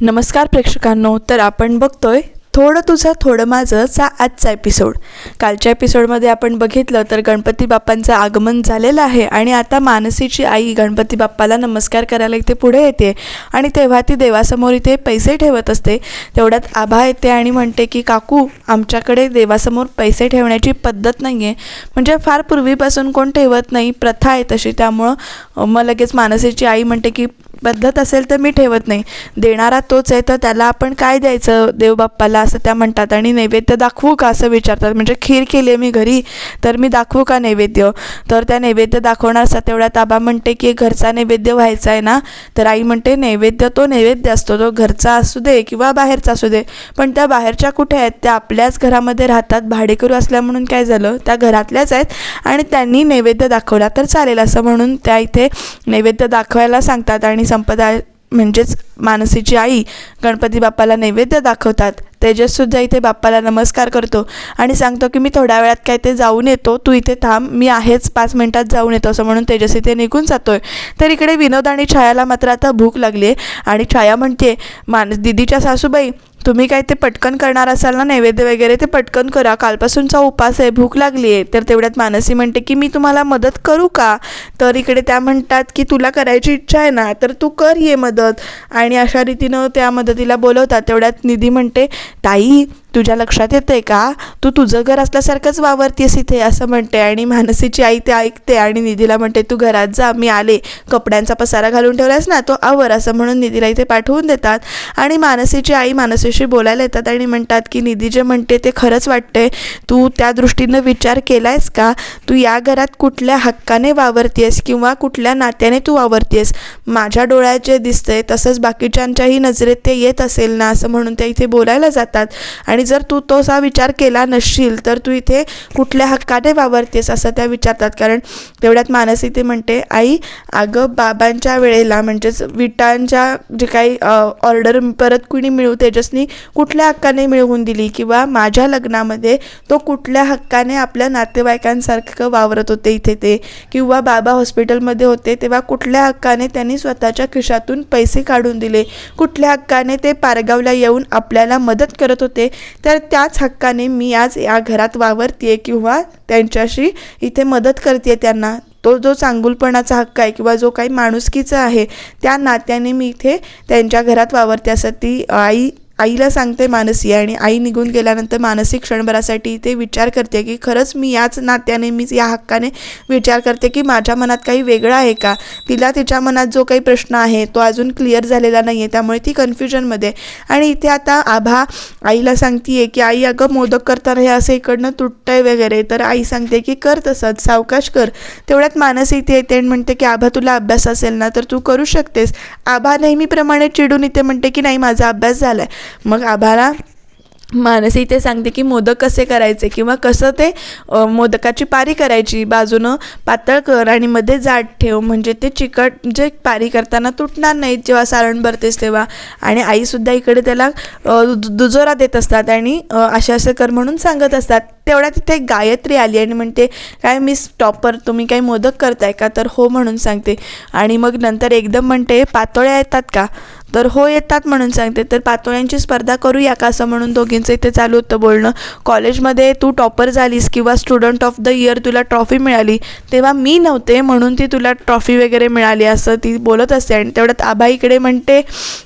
नमस्कार प्रेक्षकांनो तर आपण बघतोय थोडं तुझं थोडं माझं चा आजचा एपिसोड कालच्या एपिसोडमध्ये आपण बघितलं तर गणपती बाप्पांचं आगमन झालेलं आहे आणि आता मानसीची आई गणपती बाप्पाला नमस्कार करायला इथे पुढे येते आणि तेव्हा ती देवासमोर इथे पैसे ठेवत असते. तेवढ्यात आभा येते आणि म्हणते की काकू आमच्याकडे देवासमोर पैसे ठेवण्याची पद्धत नाही आहे म्हणजे फार पूर्वीपासून कोण ठेवत नाही प्रथा आहे तशी. त्यामुळं मग लगेच मानसीची आई म्हणते की बदलत असेल तर मी ठेवत नाही. देणारा तोच आहे तर त्याला आपण काय द्यायचं? देवबाप्पाला असं त्या म्हणतात आणि नैवेद्य दाखवू का असं विचारतात. म्हणजे खीर केली आहे मी घरी तर मी दाखवू का नैवेद्य? तर त्या नैवेद्य दाखवणार असतात. तेवढ्यात आबा म्हणते की घरचा नैवेद्य व्हायचा आहे ना तर आई म्हणते नैवेद्य तो नैवेद्य असतो. तो घरचा असू दे किंवा बाहेरचा असू दे. पण त्या बाहेरच्या कुठे आहेत? त्या आपल्याच घरामध्ये राहतात. भाडेकरू असल्या म्हणून काय झालं? त्या घरातल्याच आहेत आणि त्यांनी नैवेद्य दाखवला तर चालेल असं म्हणून त्या इथे नैवेद्य दाखवायला सांगतात आणि संपदा म्हणजेच मानसीची आई गणपती बाप्पाला नैवेद्य दाखवतात. तेजससुद्धा इथे बाप्पाला नमस्कार करतो आणि सांगतो की मी थोड्या वेळात काय ते जाऊन येतो. तू इथे थांब मी आहेच पाच मिनटात जाऊन येतो असं म्हणून तेजस इथे निघून जातो आहे तर इकडे विनोद आणि छायाला मात्र आता भूक लागली आहे आणि छाया म्हणते मान दिदीच्या सासूबाई तुम्ही काय ते पटकन करणार असाल ना नैवेद्य वगैरे ते पटकन करा. कालपासूनचा उपास आहे भूक लागली आहे तर तेवढ्यात मानसी म्हणते की मी तुम्हाला मदत करू का? तर इकडे त्या म्हणतात की तुला करायची इच्छा आहे ना तर तू कर ये मदत. आणि अशा रीतीनं त्या मदतीला बोलवतात. तेवढ्यात निधी म्हणते ताई तुझ्या लक्षात येतंय का? तू तुझं घर असल्यासारखंच वावरतीस इथे असं म्हणते. आणि मानसीची आई ते ऐकते आणि निधीला म्हणते तू घरात जा मी आले. कपड्यांचा पसारा घालून ठेवलास ना तो आवर असं म्हणून निधीला इथे पाठवून देतात. आणि मानसीची आई मानसीशी बोलायला येतात आणि म्हणतात की निधी जे म्हणते ते खरंच वाटते तू त्या दृष्टीनं विचार केलायस का? तू या घरात कुठल्या हक्काने वावरतीयस किंवा कुठल्या नात्याने तू वावरतीयस? माझ्या डोळ्यात जे दिसतंय तसंच बाकीच्यांच्याही नजरेत ते येत असेल ना? असं म्हणून ते इथे बोलायला जातात. आणि जर तू तोसा विचार केला नसशील तर तू इथे कुठल्या हक्काने वावरतेस असं त्या विचारतात. कारण तेवढ्यात मानसी ते म्हणते आई अगं बाबांच्या वेळेला म्हणजेच विटांच्या जे काही ऑर्डर परत कुणी मिळू तेजसनी कुठल्या हक्काने मिळवून दिली? किंवा माझ्या लग्नामध्ये तो कुठल्या हक्काने आपल्या नातेवाईकांसारखं वावरत होते इथे ते? किंवा बाबा हॉस्पिटलमध्ये होते तेव्हा कुठल्या हक्काने त्यांनी स्वतःच्या खिशातून पैसे काढून दिले? कुठल्या हक्काने ते पारगावला येऊन आपल्याला मदत करत होते? तर त्याच हक्काने मी आज या घरात वावरते किंवा त्यांच्याशी इथे मदत करते त्यांना. तो जो चांगुलपणाचा हक्क आहे किंवा जो काही माणुसकीचा आहे त्या नात्याने मी इथे त्यांच्या घरात वावरते असं ती आई आईला सांगते मानसी आणि आई निघून गेल्यानंतर मानसिक क्षणभरासाठी ते विचार करते की खरंच मी याच नात्याने मीच या हक्काने विचार करते की माझ्या मनात काही वेगळं आहे का? तिला तिच्या मनात जो काही प्रश्न आहे तो अजून क्लिअर झालेला नाही आहे त्यामुळे ती कन्फ्युजनमध्ये आहे. आणि इथे आता आभा आईला सांगतीये की आई अगं मोदक करताना हे असं इकडनं तुटतंय वगैरे. तर आई सांगते की कर तसंच सावकाश कर. तेवढ्यात मानसी इथे येते आणि म्हणते की आभा तुला अभ्यास असेल ना तर तू करू शकतेस. आभा नेहमीप्रमाणे चिडून इथे म्हणते की नाही माझा अभ्यास झाला आहे मग आभाळा मानसी इथे सांगते की मोदक कसे करायचे किंवा कसं ते मोदकाची पारी करायची. बाजूनं पातळ कर आणि मध्ये जाड ठेव. म्हणजे ते चिकट जे पारी करताना तुटणार नाहीत जेव्हा सारण भरतेस तेव्हा. आणि आईसुद्धा इकडे त्याला दु- दुजोरा देत असतात आणि असे असे कर म्हणून सांगत असतात. तेवढ्या तिथे गायत्री आली आणि म्हणते काय मिस टॉपर तुम्ही काही मोदक करताय का? तर हो म्हणून सांगते. आणि मग नंतर एकदम म्हणते पातोळ्या येतात का? तर हो येतात म्हणून सांगते. तर पातोळ्यांची स्पर्धा करूया का असं म्हणून दोघींचं इथे चालू होतं बोलणं. कॉलेजमध्ये तू टॉपर झालीस किंवा स्टुडंट ऑफ द इयर तुला ट्रॉफी मिळाली तेव्हा मी नव्हते म्हणून ती तुला ट्रॉफी वगैरे मिळाली असं ती बोलत असते. आणि तेवढ्यात आबा इकडे म्हणते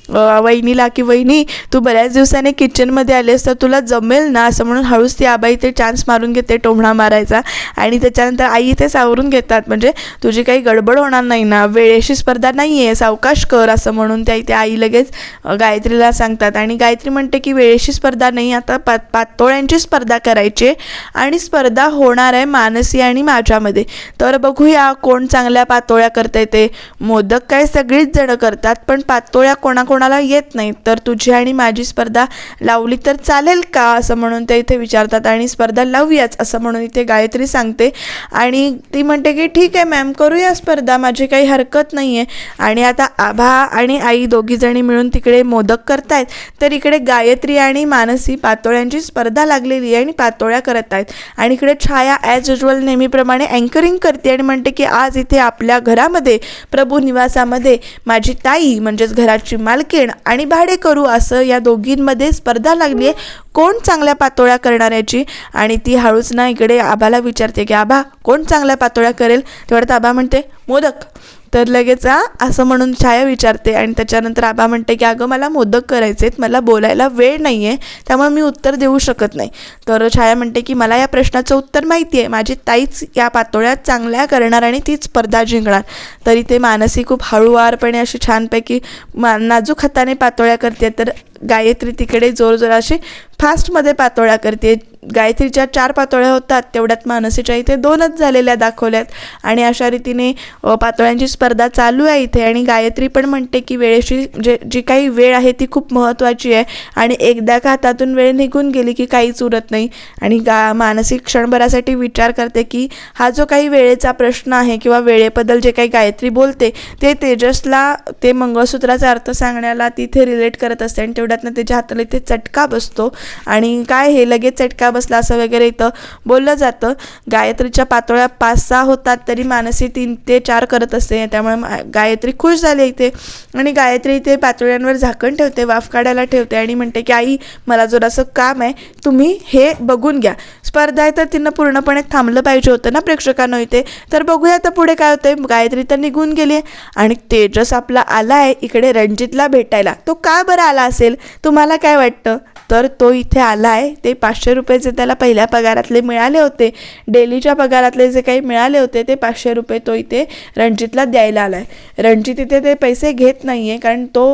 वहिनीला की वहिनी तू बऱ्याच दिवसाने किचनमध्ये आलेस तर तुला जमेल ना? असं म्हणून हळूच ती आबा इथे चान्स मारून घेते टोमणा मारायचा. आणि त्याच्यानंतर आई इथे सावरून घेतात. म्हणजे तुझी काही गडबड होणार नाही ना? वेळेशी स्पर्धा नाही आहे सावकाश कर असं म्हणून त्या इथे आई लगेच गायत्रीला सांगतात. आणि गायत्री म्हणते की वेळेची स्पर्धा नाही आता पा पातोळ्यांची स्पर्धा करायची आहे आणि स्पर्धा होणार आहे मानसी आणि माझ्यामध्ये. तर बघूया कोण चांगल्या पातोळ्या करता येते मोदक काय सगळीच जणं करतात पण पातोळ्या कोणाकोणाला येत नाहीत. तर तुझी आणि माझी स्पर्धा लावली तर चालेल का? असं म्हणून ते इथे विचारतात. आणि स्पर्धा लावूयाच असं म्हणून इथे गायत्री सांगते. आणि ती म्हणते की ठीक आहे मॅम करूया स्पर्धा माझी काही हरकत नाही आहे आणि आता आभा आणि आई दोघी जणी मिळून तिकडे मोदक करतायत. तर इकडे गायत्री आणि मानसी पातोळ्यांची स्पर्धा लागलेली आहे आणि पातोळ्या करत आहेत. आणि इकडे छाया ॲज युजल नेहमीप्रमाणे अँकरिंग करते आणि म्हणते की आज इथे आपल्या घरामध्ये प्रभू निवासामध्ये माझी ताई म्हणजेच घराची मालकीण आणि भाडे करू असं या दोघींमध्ये स्पर्धा लागली आहे. कोण चांगल्या पातोळ्या करणाऱ्याची आणि ती हळूच ना इकडे आबाला विचारते की आबा कोण चांगल्या पातोळ्या करेल? तेवढ्यात आबा म्हणते मोदक. तर लगेच आ असं म्हणून छाया विचारते आणि त्याच्यानंतर आबा म्हणते की अगं मला मोदक करायचे आहेत मला बोलायला वेळ नाही आहे त्यामुळे मी उत्तर देऊ शकत नाही. तर छाया म्हणते की मला या प्रश्नाचं उत्तर माहिती आहे माझी ताईच या पातोळ्या चांगल्या करणार आणि तीच स्पर्धा जिंकणार. तरी ते मानसी खूप हळूवारपणे अशी छानपैकी मा नाजूक हाताने पातोळ्या करते तर गायत्री तिकडे जोरजोराशी फास्टमध्ये पातोळ्या करते गायत्रीच्या चार पातोळ्या होतात तेवढ्यात मानसीच्या इथे दोनच झालेल्या दाखवल्यात. आणि अशा रीतीने पातोळ्यांची स्पर्धा चालू आहे इथे. आणि गायत्री पण म्हणते की वेळेशी जे जी काही वेळ आहे ती खूप महत्त्वाची आहे. आणि एकदा का हातातून वेळ निघून गेली की काहीच उरत नाही. आणि गा मानसिक क्षणभरासाठी विचार करते की हा जो काही वेळेचा प्रश्न आहे किंवा वेळेबद्दल जे काही गायत्री बोलते ते तेजसला ते मंगळसूत्राचा अर्थ सांगण्याला तिथे रिलेट करत असते आणि तेवढ्यातनं त्याच्या हाताला इथे चटका बसतो. आणि काय हे लगेच चटका बसला असं वगैरे इथं बोललं जातं. गायत्रीच्या पातोळ्या पाच सहा होतात तरी मानसी तीन ते चार करत असते. त्यामुळे गायत्री खुश झाली इथे. आणि गायत्री इथे पातोळ्यांवर झाकण ठेवते वाफ काढायला ठेवते आणि म्हणते की आई मला जरासं काम आहे. तुम्ही हे बघून घ्या. स्पर्धा आहे तर तिनं पूर्णपणे थांबलं पाहिजे होतं ना प्रेक्षकांना इथे. तर बघूया आता पुढे काय होतंय. गायत्री तर निघून गेली आहे. आणि तेजस आपला आला आहे इकडे रणजितला भेटायला. तो का बरं आला असेल? तुम्हाला काय वाटतं? तर तो इथे आला आहे ते पाचशे रुपये जे त्याला पहिल्या पगारातले मिळाले होते डेलीच्या पगारातले जे काही मिळाले होते ते पाचशे रुपये तो इथे रणजितला द्यायला आला आहे रणजित इथे ते पैसे घेत नाही आहे कारण तो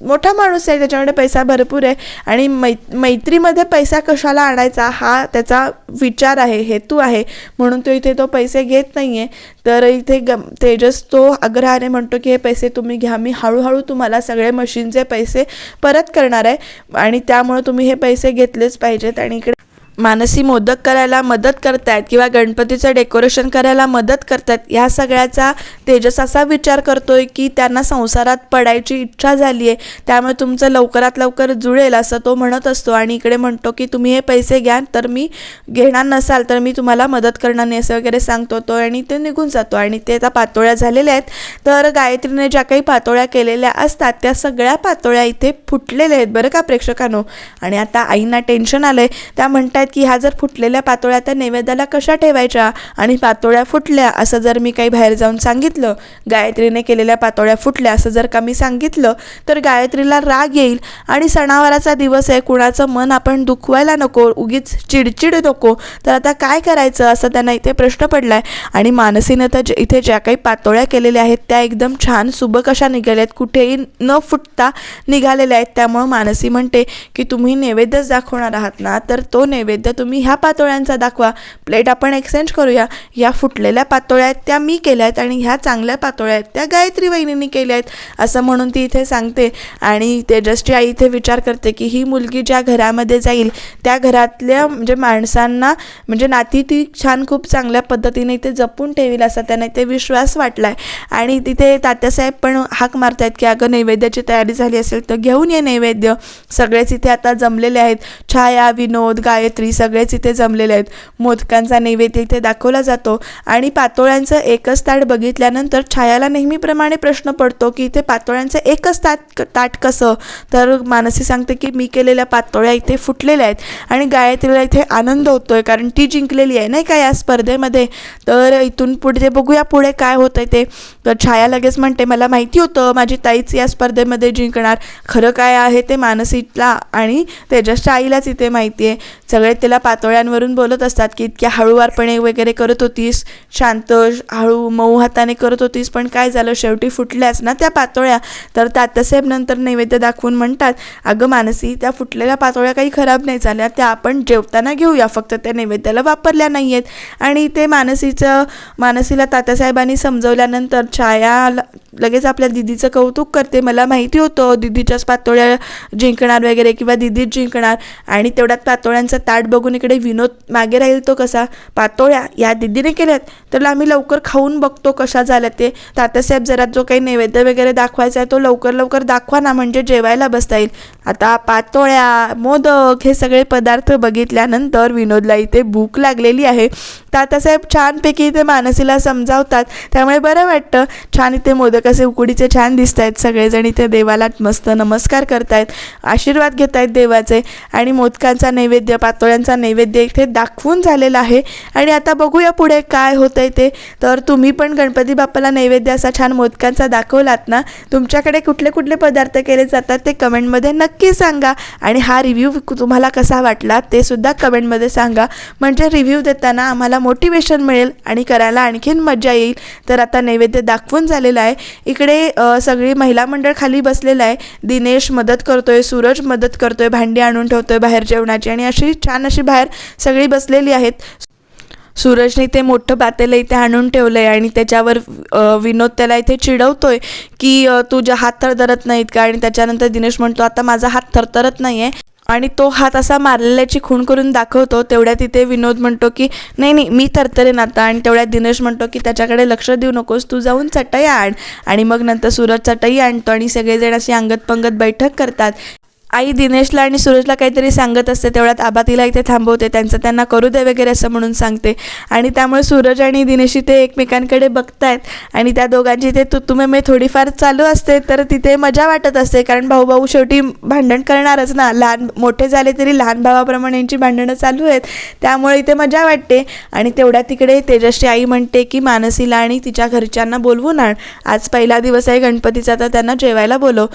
मोठा माणूस आहे त्याच्याकडे पैसा भरपूर आहे आणि मै मैत्रीमध्ये पैसा कशाला आणायचा हा त्याचा विचार आहे हेतू आहे म्हणून तो इथे तो पैसे घेत नाही आहे तर इथे ग तेजस तो आग्रहाने म्हणतो की हे पैसे तुम्ही घ्या. मी हळूहळू तुम्हाला सगळे मशीनचे पैसे परत करणार आहे आणि त्यामुळे तुम्ही हे पैसे घेतलेच पाहिजेत. आणि इकडे मानसी मोदक करायला मदत करतायत किंवा गणपतीचं डेकोरेशन करायला मदत करतायत ह्या सगळ्याचा तेजस असा विचार करतो आहे की त्यांना संसारात पडायची इच्छा झाली आहे त्यामुळे तुमचं लवकरात लवकर जुळेल असं तो म्हणत असतो. आणि इकडे म्हणतो की तुम्ही हे पैसे घ्या तर मी घेणार नसाल तर मी तुम्हाला मदत करणार नाही असं वगैरे सांगतो तो आणि ते निघून जातो. आणि ते आता पातोळ्या झालेल्या आहेत. तर गायत्रीने ज्या काही पातोळ्या केलेल्या असतात त्या सगळ्या पातोळ्या इथे फुटलेल्या आहेत. बरं का प्रेक्षकांनो? आणि आता आईंना टेन्शन आलं आहे त्या म्हणतायत की ह्या जर फुटलेल्या पातोळ्या त्या नैवेद्याला कशा ठेवायच्या? आणि पातोळ्या फुटल्या असं जर मी काही बाहेर जाऊन सांगितलं गायत्रीने केलेल्या पातोळ्या फुटल्या असं जर का मी सांगितलं तर गायत्रीला राग येईल आणि सणावाराचा दिवस आहे कुणाचं मन आपण दुखवायला नको उगीच चिडचिड नको तर आता काय करायचं असं त्यांना इथे प्रश्न पडलाय. आणि मानसीनं तर इथे ज्या काही पातोळ्या केलेल्या आहेत त्या एकदम छान सुबक अशा निघाल्या आहेत कुठेही न फुटता निघालेल्या आहेत त्यामुळं मानसी म्हणते की तुम्ही नैवेद्यच दाखवणार आहात ना तर तो नैवेद्य नैवेद्य तुम्ही ह्या पातोळ्यांचा दाखवा. प्लेट आपण एक्सचेंज करूया. ह्या फुटलेल्या पातोळ्या आहेत त्या मी केल्या आहेत आणि ह्या चांगल्या पातोळ्या आहेत त्या गायत्री वहिनींनी केल्या आहेत असं म्हणून ती इथे सांगते. आणि तेजसची आई इथे विचार करते की ही मुलगी ज्या घरामध्ये जाईल त्या घरातल्या म्हणजे माणसांना म्हणजे नाती ती छान खूप चांगल्या पद्धतीने इथे जपून ठेवील असा त्यांना इथे विश्वास वाटलाय. आणि तिथे तात्यासाहेब पण हाक मारतायत की अगं नैवेद्याची तयारी झाली असेल तर घेऊन ये नैवेद्य. सगळेच इथे आता जमलेले आहेत. छाया विनोद गायत्री सगळेच इथे जमलेले आहेत. मोदकांचा नैवेद्य इथे दाखवला जातो आणि पातोळ्यांचं एकच ताट बघितल्यानंतर छायाला नेहमीप्रमाणे प्रश्न पडतो की इथे पातोळ्यांचं एकच ताट ताट कसं? तर मानसी सांगते की मी केलेल्या पातोळ्या इथे फुटलेल्या आहेत आणि गायत्रीला इथे आनंद होतो आहे कारण ती जिंकलेली आहे नाही का या स्पर्धेमध्ये? तर इथून पुढे बघूया पुढे काय होतंय ते. तर छाया लगेच म्हणते मला माहिती होतं माझी ताईच या स्पर्धेमध्ये जिंकणार. खरं काय आहे ते मानसीला आणि तेजसच्या आईलाच इथे माहिती आहे. सगळे तिला पातोळ्यांवरून बोलत असतात की इतक्या हळूवारपणे वगैरे करत होतीस शांत हळू मऊ हाताने करत होतीस पण काय झालं? शेवटी फुटल्याच ना त्या पातोळ्या? तर तात्यासाहेब नंतर नैवेद्य दाखवून म्हणतात अगं मानसी त्या फुटलेल्या पातोळ्या काही खराब नाही झाल्या त्या आपण जेवताना घेऊया फक्त त्या नैवेद्याला वापरल्या नाही आहेत आणि ते मानसीचं मानसीला तात्यासाहेबांनी समजवल्यानंतर छाया लगेच आपल्या दिदीचं कौतुक करते. मला माहिती होतं दिदीच्याच पातोळ्या जिंकणार वगैरे किंवा दिदीच जिंकणार आणि तेवढ्यात पातोळ्यांचा ताट बघून इकडे विनोद मागे राहील तो कसा? पातोळ्या या दिदीने केल्यात. तर आम्ही लवकर खाऊन बघतो कशा झाल्या ते. तात्यासाहेब जरा जो काही नैवेद्य वगैरे दाखवायचा आहे तो लवकर लवकर दाखवा ना म्हणजे जेवायला बसता येईल. आता पातोळ्या मोदक हे सगळे पदार्थ बघितल्यानंतर विनोदला इथे भूक लागलेली आहे. तात्यासाहेब छानपैकी इथे मानसीला समजावतात. त्यामुळे बरं वाटतं. छान इथे मोदक कसे उकडीचे छान दिसत आहेत सगळेजण इथे देवाला मस्त नमस्कार करतायत आशीर्वाद घेत आहेत देवाचे आणि मोदकांचा नैवेद्य पातोळ्यांचा नैवेद्य इथे दाखवून झालेला आहे. आणि आता बघूया पुढे काय होतंय ते. तर तुम्ही पण गणपती बाप्पाला नैवेद्य असा छान मोदकांचा दाखवलात ना तुमच्याकडे कुठले कुठले पदार्थ केले जातात ते कमेंटमध्ये नक्की सांगा. आणि हा रिव्ह्यू तुम्हाला कसा वाटला ते सुद्धा कमेंटमध्ये सांगा. म्हणजे रिव्ह्यू देताना आम्हाला मोटिवेशन मिळेल आणि करायला आणखीन मजा येईल. तर आता नैवेद्य दाखवून झालेलं आहे. इकडे सगळी महिला मंडळ खाली बसलेलं आहे. दिनेश मदत करतोय सूरज मदत करतोय भांडी आणून ठेवतोय बाहेर जेवणाची आणि अशी छान अशी बाहेर सगळी बसलेली आहेत. सूरजने ते मोठं पातेलं इथे आणून ठेवलं आहे आणि त्याच्यावर विनोद त्याला इथे चिडवतोय की तुझ्या हात थरथरत नाहीत का? आणि त्याच्यानंतर दिनेश म्हणतो आता माझा हात थरथरत नाही आहे आणि तो हात असा मारलेल्याची खूण करून दाखवतो तेवढ्या तिथे विनोद म्हणतो की नाही नाही मी थरथरेन आता. आणि तेवढ्यात दिनेश म्हणतो की त्याच्याकडे लक्ष देऊ नकोस तू जाऊन चटई आण. आणि मग नंतर सूरज चटई आणतो आणि सगळेजण अशी अंगत पंगत बैठक करतात. आई दिनेशला आणि सूरजला काहीतरी सांगत असते तेवढ्यात आबा तिला इथे थांबवते त्यांचं त्यांना करू दे वगैरे असं म्हणून सांगते. आणि त्यामुळे सूरज आणि दिनेश इथे एकमेकांकडे बघतायत. आणि त्या दोघांची इथे तुतुमे मे थोडीफार चालू असते तर तिथे मजा वाटत असते. कारण भाऊ भाऊ शेवटी भांडण करणारच ना. लहान मोठे झाले तरी लहान भावाप्रमाणे यांची भांडणं चालू आहेत. त्यामुळे इथे मजा वाटते. आणि तेवढ्या तिकडे तेजसची आई म्हणते की मानसीला आणि तिच्या घरच्यांना बोलवून आण आज पहिला दिवस आहे गणपतीचा तर त्यांना जेवायला बोलव.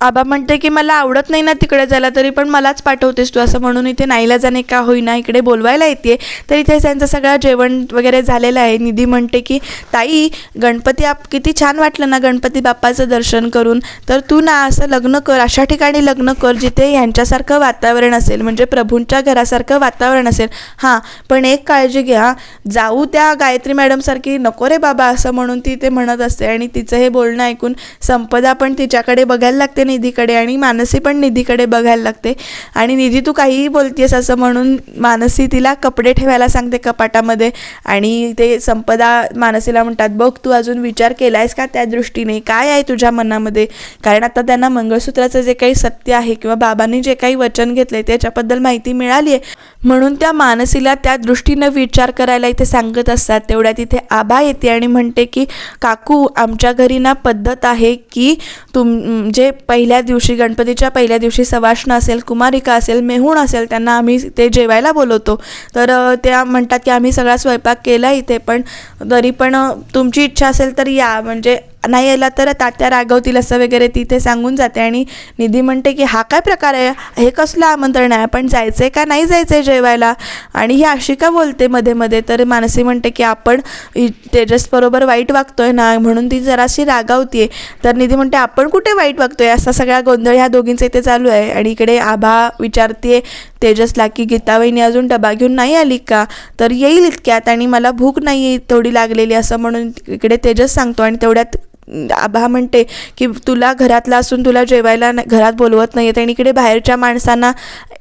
आबा म्हणते की मला आवडत नाही ना तिकडे जायला तरी पण मलाच पाठवतेस तू. असं म्हणून इथे नाईला जाणे का होईना इकडे बोलवायला येते. तर इथे त्यांचं सगळं जेवण वगैरे झालेलं आहे. निधी म्हणते की ताई गणपती आप किती छान वाटलं ना गणपती बाप्पाचं दर्शन करून. तर तू ना असं लग्न कर अशा ठिकाणी लग्न कर जिथे यांच्यासारखं वातावरण असेल म्हणजे प्रभूंच्या घरासारखं वातावरण असेल. हां पण एक काळजी घ्या. जाऊ त्या गायत्री मॅडमसारखी नको रे बाबा असं म्हणून ती ते म्हणत असते. आणि तिचं हे बोलणं ऐकून संपदा पण तिच्याकडे बघायला लागते निधीकडे आणि मानसी पण निधीकडे बघायला लागते. आणि निधी तू काहीही बोलतेस असं म्हणून मानसी तिला कपडे ठेवायला सांगते कपाटामध्ये. आणि ते संपदा मानसीला म्हणतात बघ तू अजून विचार केला आहेस का त्या दृष्टीने? काय आहे तुझ्या मनामध्ये? कारण आता त्यांना मंगळसूत्राचं जे काही सत्य आहे किंवा बाबांनी जे काही वचन घेतलंय त्याच्याबद्दल माहिती मिळाली आहे. म्हणून त्या मानसीला त्या दृष्टीनं विचार करायला इथे सांगत असतात. तेवढ्या तिथे आबा येते आणि म्हणते की काकू आमच्या घरी ना पद्धत आहे की तुम जे पहिल्या दिवशी गणपतीच्या पहिल्या दिवशी सवाष्ण असेल कुमारिका असेल मेहूण असेल त्यांना आम्ही ते जेवायला बोलवतो. तर त्या म्हणतात की आम्ही सगळा स्वयंपाक केला इथे पण तरी पण तुमची इच्छा असेल तर या. म्हणजे नाही यायला तर तात्या रागवतील असं वगैरे तिथे सांगून जाते. आणि निधी म्हणते की हा काय प्रकार आहे? हे कसलं आमंत्रण आहे? आपण जायचं आहे का? नाही जायचं आहे जेवायला? आणि ही अशी का बोलते मध्ये मध्ये. तर मानसी म्हणते की आपण तेजसबरोबर वाईट वागतोय ना? म्हणून ती जराशी रागावतीये. तर निधी म्हणते आपण कुठे वाईट वागतोय? असा सगळा गोंधळ ह्या दोघींचा इथे चालू आहे. आणि इकडे आभा विचारते तेजसला की गीतावहिनी अजून डबा घेऊन नाही आली का? तर येईल इतक्यात आणि मला भूक नाही आहे तेवढी लागलेली असं म्हणून इकडे तेजस सांगतो आणि तेवढ्यात आभा म्हणते की तुला घरातला असून तुला जेवायला न- घरात बोलवत नाही आहेत आणि इकडे बाहेरच्या माणसांना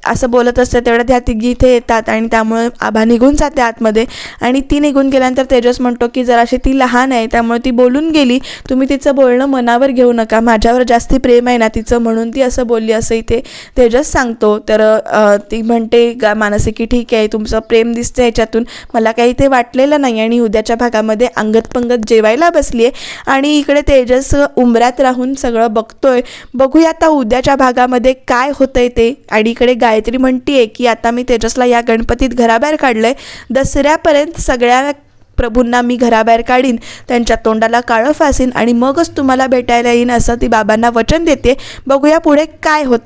असं बोलत असते तेवढ्या त्या तिघी इथे येतात आणि त्यामुळे आभा निघून जाते आतमध्ये आणि ती निघून गेल्यानंतर तेजस म्हणतो की जराशी ती लहान आहे त्यामुळे ती बोलून गेली तुम्ही तिचं बोलणं मनावर घेऊ नका माझ्यावर जास्ती प्रेम आहे ना तिचं म्हणून ती असं बोलली असं इथे तेजस सांगतो तर ती म्हणते गा मानसी की ठीक आहे तुमचं प्रेम दिसतं याच्यातून मला काही ते वाटलेलं नाही आणि उद्याच्या भागामध्ये अंगत पंगत जेवायला बसली आहे आणि इकडे तेजस उंबऱ्यात राहून सगळं बघतोय. बघूया आता उद्याच्या भागामध्ये काय होतंय ते. आणि इकडे गायत्री म्हणतीये की आता मी तेजसला या गणपतीत घराबाहेर काढलंय. दसऱ्यापर्यंत सगळ्या प्रभूंना मी घराबाहेर काढीन. त्यांच्या तोंडाला काळं फासीन आणि मगच तुम्हाला भेटायला येईन असं ती बाबांना वचन देते. बघूया पुढे काय होतं.